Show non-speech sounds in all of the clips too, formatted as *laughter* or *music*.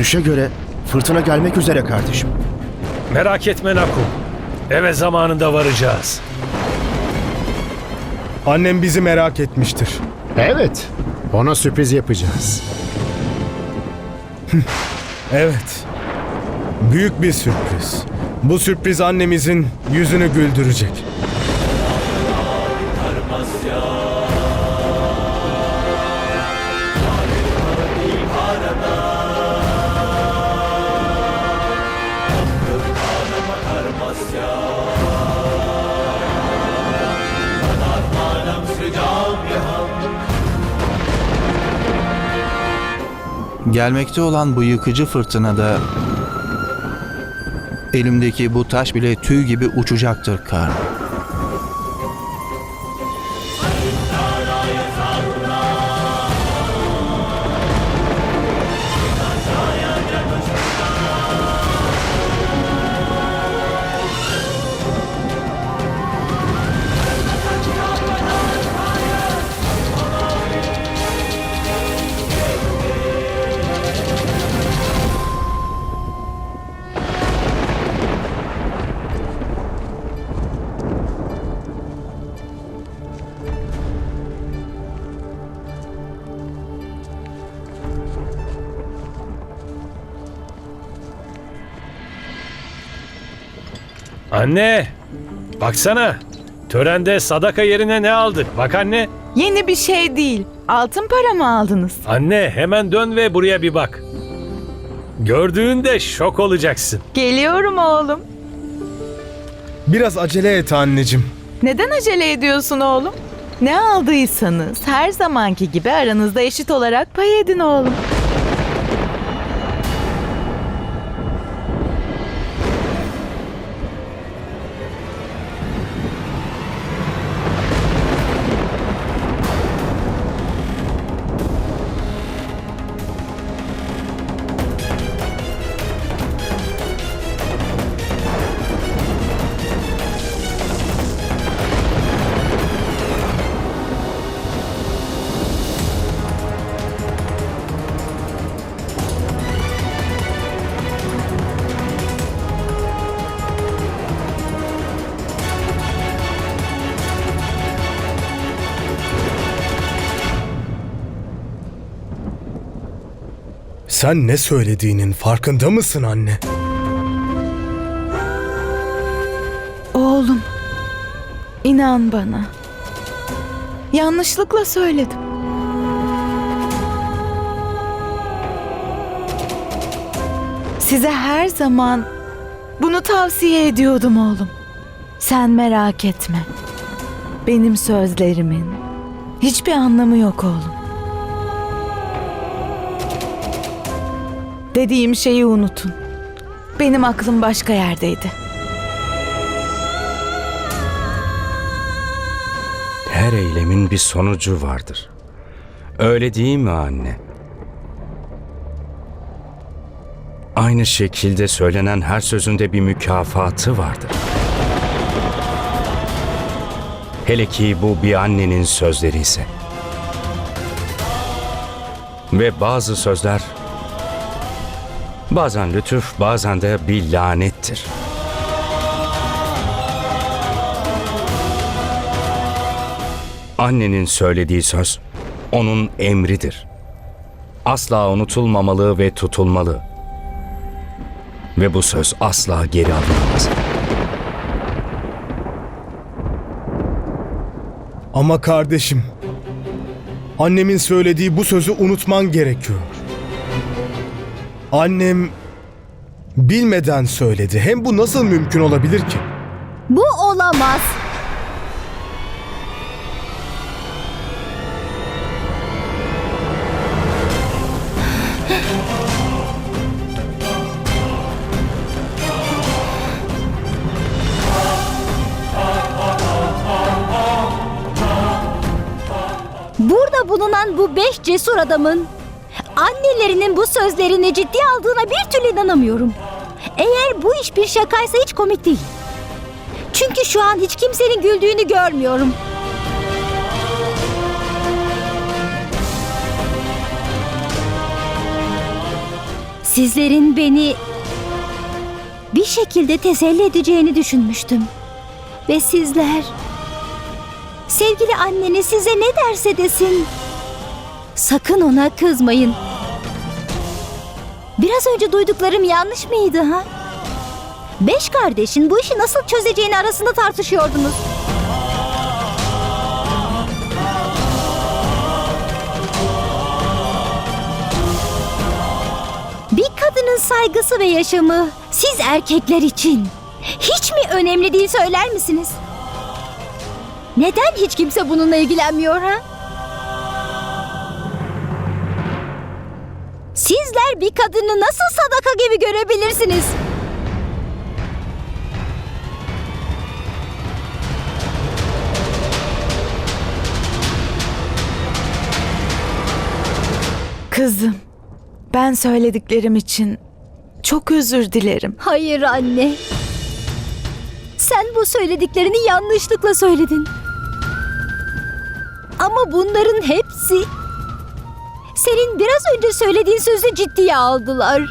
Görünüşe göre fırtına gelmek üzere kardeşim. Merak etme Nakum. Eve zamanında varacağız. Annem bizi merak etmiştir. Evet. Ona sürpriz yapacağız. *laughs* Evet. Büyük bir sürpriz. Bu sürpriz annemizin yüzünü güldürecek. Gelmekte olan bu yıkıcı fırtınada elimdeki bu taş bile tüy gibi uçacaktır Karl. Anne! Baksana. Törende sadaka yerine ne aldık? Bak anne. Yeni bir şey değil. Altın para mı aldınız? Anne hemen dön ve buraya bir bak. Gördüğünde şok olacaksın. Geliyorum oğlum. Biraz acele et anneciğim. Neden acele ediyorsun oğlum? Ne aldıysanız her zamanki gibi aranızda eşit olarak pay edin oğlum. Sen ne söylediğinin farkında mısın anne? Oğlum, inan bana. Yanlışlıkla söyledim. Size her zaman bunu tavsiye ediyordum oğlum. Sen merak etme. Benim sözlerimin hiçbir anlamı yok oğlum. Dediğim şeyi unutun. Benim aklım başka yerdeydi. Her eylemin bir sonucu vardır. Öyle değil mi anne? Aynı şekilde söylenen her sözünde bir mükafatı vardır. Hele ki bu bir annenin sözleri ise. Ve bazı sözler bazen lütuf, bazen de bir lanettir. Annenin söylediği söz onun emridir. Asla unutulmamalı ve tutulmalı. Ve bu söz asla geri alınamaz. Ama kardeşim, annemin söylediği bu sözü unutman gerekiyor. Annem bilmeden söyledi. Hem bu nasıl mümkün olabilir ki? Bu olamaz. Burada bulunan bu beş cesur adamın annelerinin bu sözlerini ciddiye aldığına bir türlü inanamıyorum. Eğer bu iş bir şakaysa hiç komik değil. Çünkü şu an hiç kimsenin güldüğünü görmüyorum. Sizlerin beni bir şekilde teselli edeceğini düşünmüştüm. Ve sizler sevgili anneniz size ne derse desin sakın ona kızmayın. Biraz önce duyduklarım yanlış mıydı ha? Beş kardeşin bu işi nasıl çözeceğini arasında tartışıyordunuz. Bir kadının saygısı ve yaşamı siz erkekler için hiç mi önemli değil söyler misiniz? Neden hiç kimse bununla ilgilenmiyor ha? Sizler bir kadını nasıl sadaka gibi görebilirsiniz? Kızım, ben söylediklerim için çok özür dilerim. Hayır anne. Sen bu söylediklerini yanlışlıkla söyledin. Ama bunların hepsi senin biraz önce söylediğin sözü ciddiye aldılar.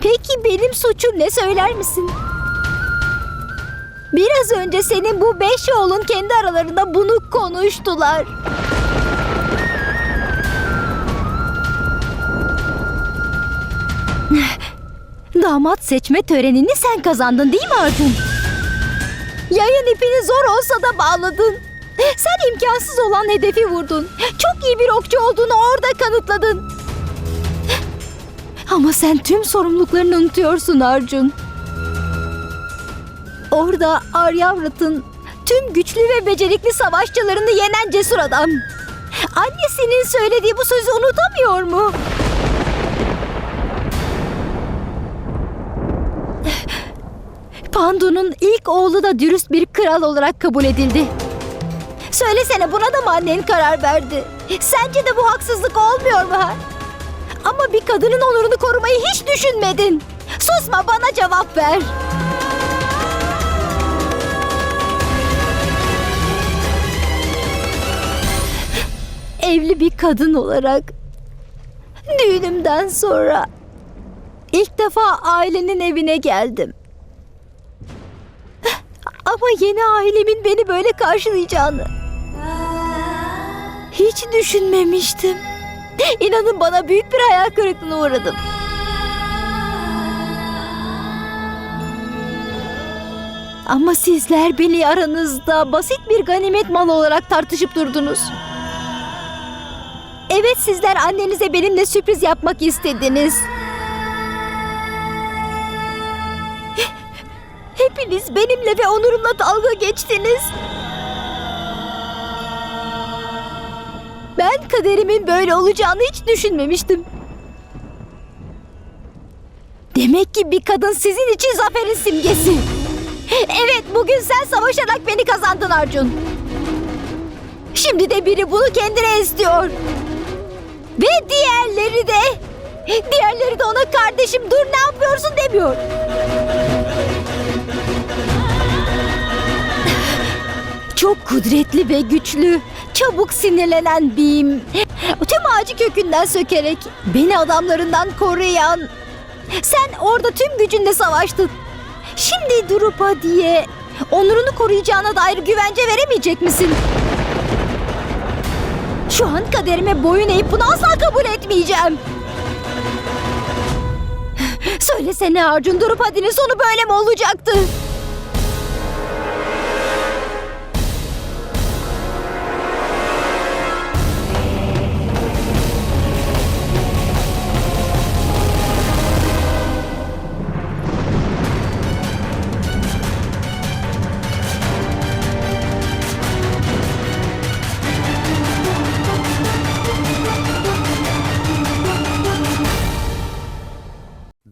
Peki benim suçum ne söyler misin? Biraz önce senin bu beş oğlun kendi aralarında bunu konuştular. Damat seçme törenini sen kazandın değil mi Arjun? Yayın ipini zor olsa da bağladın. Sen imkansız olan hedefi vurdun. Çok iyi bir okçu olduğunu orada kanıtladın. Ama sen tüm sorumluluklarını unutuyorsun Arjun. Orada Aryavrat'ın tüm güçlü ve becerikli savaşçılarını yenen cesur adam. Annesinin söylediği bu sözü unutamıyor mu? Pandu'nun ilk oğlu da dürüst bir kral olarak kabul edildi. Söylesene buna da mı annen karar verdi? Sence de bu haksızlık olmuyor mu ha? Ama bir kadının onurunu korumayı hiç düşünmedin. Susma bana cevap ver. Evli bir kadın olarak düğünümden sonra ilk defa ailenin evine geldim. Ama yeni ailemin beni böyle karşılayacağını hiç düşünmemiştim. İnanın bana büyük bir hayal kırıklığına uğradım. Ama sizler beni aranızda basit bir ganimet malı olarak tartışıp durdunuz. Evet sizler annenize benimle sürpriz yapmak istediniz. Hepiniz benimle ve onurumla dalga geçtiniz. Kaderimin böyle olacağını hiç düşünmemiştim. Demek ki bir kadın sizin için zaferin simgesi. Evet bugün sen savaşarak beni kazandın Arjun. Şimdi de biri bunu kendine istiyor. Ve diğerleri de... Diğerleri de ona kardeşim dur ne yapıyorsun demiyor. Çok kudretli ve güçlü, çabuk sinirlenen biyim. Tüm ağacı kökünden sökerek beni adamlarından koruyan. Sen orada tüm gücünle savaştın. Şimdi Drupa diye onurunu koruyacağına dair güvence veremeyecek misin? Şu an kaderime boyun eğip bunu asla kabul etmeyeceğim. Söylesene Arjun Drupadi'nin sonu böyle mi olacaktı?